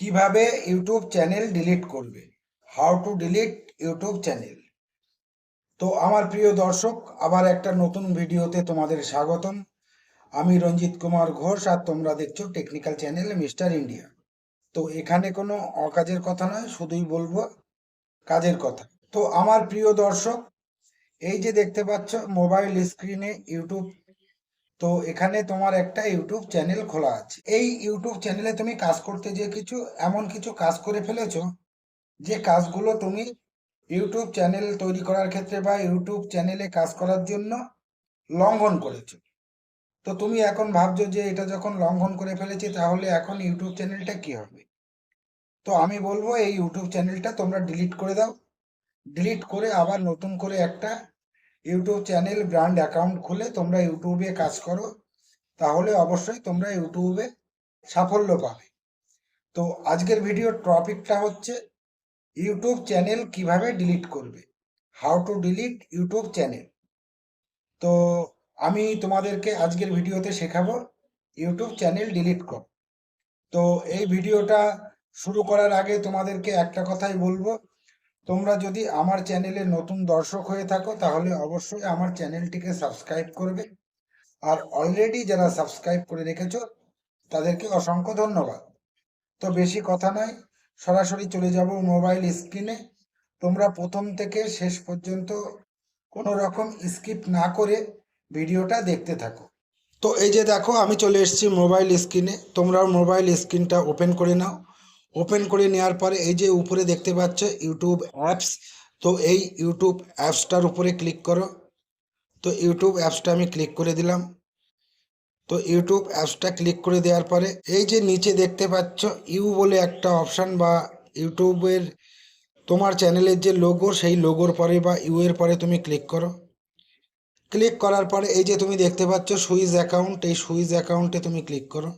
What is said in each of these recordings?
কীভাবে YouTube channel delete করবে? How to delete YouTube channel. তো আমার প্রিয় দর্শক, আবার একটা নতুন ভিডিওতে তোমাদের স্বাগতম। আমি রঞ্জিত কুমার ঘোষ আর তোমরা দেখছ টেকনিক্যাল চ্যানেল মিস্টার ইন্ডিয়া। তো এখানে কোনো অকাজের কথা নয়, শুধুই বলব কাজের কথা। তো আমার প্রিয় দর্শক, এই যে দেখতে পাচ্ছ, মোবাইল স্ক্রিনে ইউটিউব তো এখানে তোমার একটা ইউটিউব চ্যানেল খোলা আছে। এই ইউটিউব চ্যানেলে তুমি কাজ করতে যে কিছু, এমন কিছু কাজ করে ফেলেছো, যে কাজগুলো তুমি ইউটিউব চ্যানেল তৈরি করার ক্ষেত্রে বা ইউটিউব চ্যানেলে কাজ করার জন্য লঙ্ঘন করেছ। তো তুমি এখন ভাবছ যে এটা যখন লঙ্ঘন করে ফেলেছি, তাহলে এখন ইউটিউব চ্যানেলটা কি হবে? তো আমি বলব, এই ইউটিউব চ্যানেলটা তোমরা ডিলিট করে দাও। ডিলিট করে আবার নতুন করে একটা ইউটিউব চ্যানেল ব্র্যান্ড অ্যাকাউন্ট খুলে তোমরা ইউটিউবে কাজ করো, তাহলে অবশ্যই তোমরা ইউটিউবে সাফল্য পাবে। তো আজকের ভিডিওর টপিকটা হচ্ছে ইউটিউব চ্যানেল কীভাবে ডিলিট করবে? How to delete YouTube channel. তো আমি তোমাদেরকে আজকের ভিডিওতে শেখাবো ইউটিউব চ্যানেল ডিলিট কর। তো এই ভিডিওটা শুরু করার আগে তোমাদেরকে একটা কথাই বলব তোমরা যদি আমার চ্যানেলে নতুন দর্শক হয়ে থাকো, তাহলে অবশ্যই আমার চ্যানেলটিকে সাবস্ক্রাইব করবে। আর অলরেডি যারা সাবস্ক্রাইব করে রেখেছো, তাদেরকে অসংখ্য ধন্যবাদ। তো বেশি কথা নয়, সরাসরি চলে যাব মোবাইল স্ক্রিনে তোমরা প্রথম থেকে শেষ পর্যন্ত কোনো রকম স্কিপ না করে ভিডিওটা দেখতে থাকো। তো এই যে দেখো, আমি চলে এসেছি মোবাইল স্ক্রিনে তোমরাও মোবাইল স্ক্রিনটা ওপেন করে নাও। ওপেন করে নেওয়ার পরে এই যে উপরে দেখতে পাচ্ছ ইউটিউব অ্যাপস, তো এই ইউটিউব অ্যাপসটার উপরে ক্লিক করো। তো ইউটিউব অ্যাপসটা আমি ক্লিক করে দিলাম। তো ইউটিউব অ্যাপসটা ক্লিক করে দেওয়ার পরে এই যে নিচে দেখতে পাচ্ছ ইউ বলে একটা অপশান বা ইউটিউবের তোমার চ্যানেলের যে লোগো, সেই লোগোর পরে বা ইউ এর পরে তুমি ক্লিক করো। ক্লিক করার পরে এই যে তুমি দেখতে পাচ্ছ সুইজ অ্যাকাউন্ট, এই সুইজ অ্যাকাউন্টে তুমি ক্লিক করো।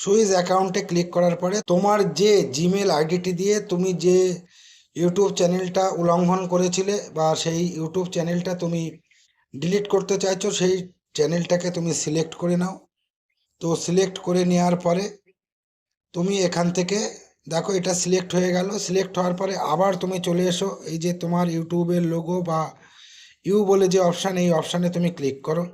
সুইজ অ্যাকাউন্টে ক্লিক করার পরে তোমার যে জিমেল আইডিটি দিয়ে তুমি যে ইউটিউব চ্যানেলটা উল্লঙ্ঘন করেছিলে বা সেই ইউটিউব চ্যানেলটা তুমি ডিলিট করতে চাইছো, সেই চ্যানেলটাকে তুমি সিলেক্ট করে নাও। তো সিলেক্ট করে নেওয়ার পরে তুমি এখান থেকে, দেখো এটা সিলেক্ট হয়ে গেল। সিলেক্ট হওয়ার পরে আবার তুমি চলে এসো, এই যে তোমার ইউটিউবের লোগো বা ইউ বলে যে অপশান, এই অপশানে তুমি ক্লিক করো।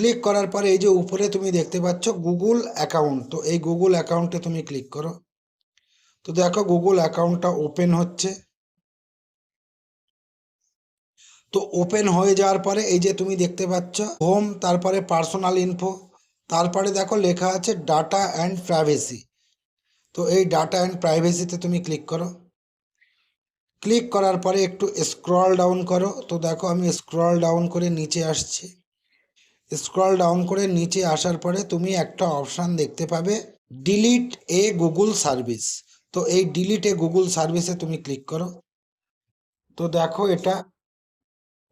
ক্লিক করার পরে এই যে উপরে তুমি দেখতে পাচ্ছ গুগল অ্যাকাউন্ট তো এই গুগল অ্যাকাউন্টে তুমি ক্লিক করো। তো দেখো গুগল অ্যাকাউন্টটা ওপেন হচ্ছে। তো ওপেন হয়ে যাওয়ার পরে এই যে তুমি দেখতে পাচ্ছ হোম তারপরে পার্সোনাল ইনফো তারপরে দেখো লেখা আছে ডাটা অ্যান্ড প্রাইভেসি তো এই ডাটা অ্যান্ড প্রাইভেসিতে তুমি ক্লিক করো। ক্লিক করার পরে একটু স্ক্রল ডাউন করো। তো দেখো আমি স্ক্রল ডাউন করে নিচে আসছি। স্ক্রল ডাউন করে নিচে আসার পরে তুমি একটা অপশান দেখতে পাবে ডিলিট এ গুগল সার্ভিস তো এই ডিলিট এ গুগল সার্ভিসে তুমি ক্লিক করো। তো দেখো এটা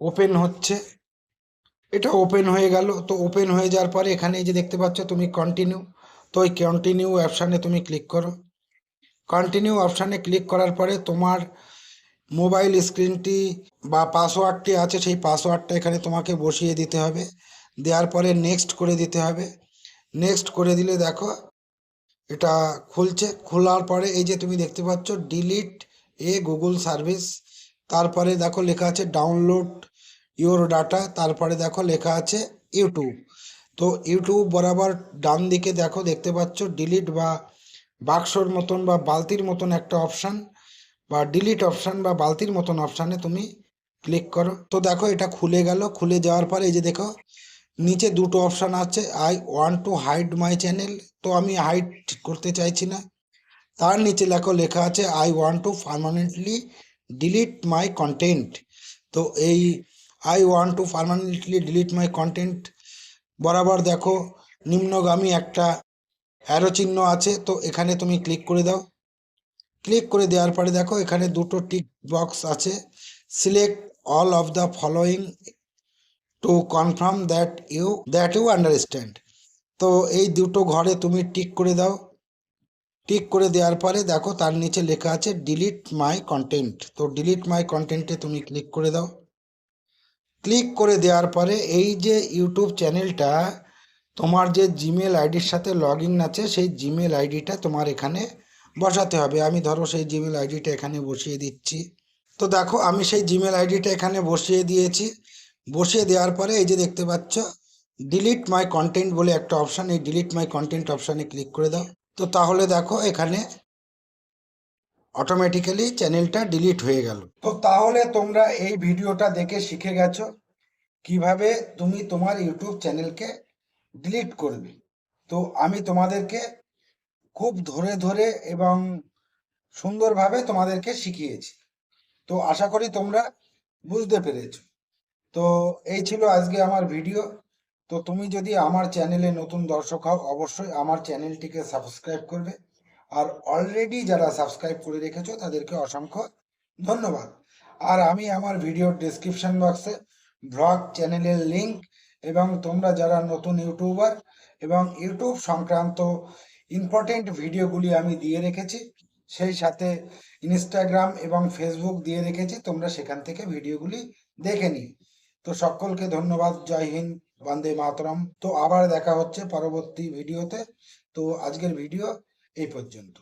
ওপেন হচ্ছে। এটা ওপেন হয়ে গেল। তো ওপেন হয়ে যাওয়ার পরে এখানে এই যে দেখতে পাচ্ছ তুমি কন্টিনিউ তো ওই কন্টিনিউ অপশানে তুমি ক্লিক করো। কন্টিনিউ অপশানে ক্লিক করার পরে তোমার মোবাইল স্ক্রিনটি বা পাসওয়ার্ডটি আছে, সেই পাসওয়ার্ডটা এখানে তোমাকে বসিয়ে দিতে হবে। দেওয়ার পরে নেক্সট করে দিতে হবে। নেক্সট করে দিলে দেখো, এটা খুলছে। খোলার পরে এই যে তুমি দেখতে পাচ্ছ ডিলিট এ গুগল সার্ভিস তারপরে দেখো লেখা আছে ডাউনলোড ইওর ডাটা তারপরে দেখো লেখা আছে ইউটিউব তো ইউটিউব বরাবর ডান দিকে দেখো, দেখতে পাচ্ছ ডিলিট বা বাক্সর মতন বা বালতির মতন একটা অপশান বা ডিলিট অপশান বা বালতির মতন অপশানে তুমি ক্লিক করো। তো দেখো এটা খুলে গেল। খুলে যাওয়ার পরে এই যে দেখো নিচে দুটো অপশান আছে I want to hide my channel তো আমি হাইড করতে চাইছি না। তার নিচে লেখো, লেখা আছে I want to permanently delete my content তো এই I want to permanently delete my content বরাবর দেখো, নিম্নগামী একটা অ্যারো চিহ্ন আছে, তো এখানে তুমি ক্লিক করে দাও। ক্লিক করে দেওয়ার পরে দেখো, এখানে দুটো টিক বক্স আছে। Select all of the following to confirm that you that you understand তো এই দুটো ঘরে তুমি টিক করে দাও। টিক করে দেওয়ার পরে দেখো তার নিচে লেখা আছে ডিলিট মাই কন্টেন্ট তো ডিলিট মাই কন্টেন্টে তুমি ক্লিক করে দাও। ক্লিক করে দেওয়ার পরে এই যে ইউটিউব চ্যানেলটা তোমার যে জিমেল আইডির সাথে লগ ইন আছে, সেই জিমেল আইডিটা তোমার এখানে বসাতে হবে। আমি ধরো সেই জিমেল আইডিটা এখানে বসিয়ে দিচ্ছি। তো দেখো আমি সেই জিমেল আইডিটা এখানে বসিয়ে দিয়েছি। বসিয়ে দেওয়ার পরে এই যে দেখতে পাচ্ছ ডিলিট মাই কন্টেন্ট বলে একটা অপশান এই ডিলিট মাই কন্টেন্ট অপশানে ক্লিক করে দাও। তো তাহলে দেখো এখানে অটোমেটিক্যালি চ্যানেলটা ডিলিট হয়ে গেল। তো তাহলে তোমরা এই ভিডিওটা দেখে শিখে গেছো কীভাবে তুমি তোমার ইউটিউব চ্যানেলকে ডিলিট করবে। তো আমি তোমাদেরকে খুব ধরে ধরে এবং সুন্দরভাবে তোমাদেরকে শিখিয়েছি। তো আশা করি তোমরা বুঝতে পেরেছ। তো এই ছিল আজকে আমার ভিডিও তো তুমি যদি আমার চ্যানেলে নতুন দর্শক হও, অবশ্যই আমার চ্যানেলটিকে সাবস্ক্রাইব করবে। আর অলরেডি যারা সাবস্ক্রাইব করে রেখেছো, তাদেরকে অসংখ্য ধন্যবাদ। আর আমি আমার ভিডিওর ডেসক্রিপশন বক্সে ব্লগ চ্যানেলের লিংক এবং তোমরা যারা নতুন ইউটিউবার এবং ইউটিউব সংক্রান্ত ইম্পর্টেন্ট ভিডিওগুলি আমি দিয়ে রেখেছি, সেই সাথে ইনস্টাগ্রাম এবং ফেসবুক দিয়ে রেখেছি, তোমরা সেখান থেকে ভিডিওগুলি দেখে নিই তো সকলকে ধন্যবাদ। জয় হিন্দ, বন্দে মাতরম। তো আবার দেখা হচ্ছে পরবর্তী ভিডিওতে। তো আজকের ভিডিও এই পর্যন্ত।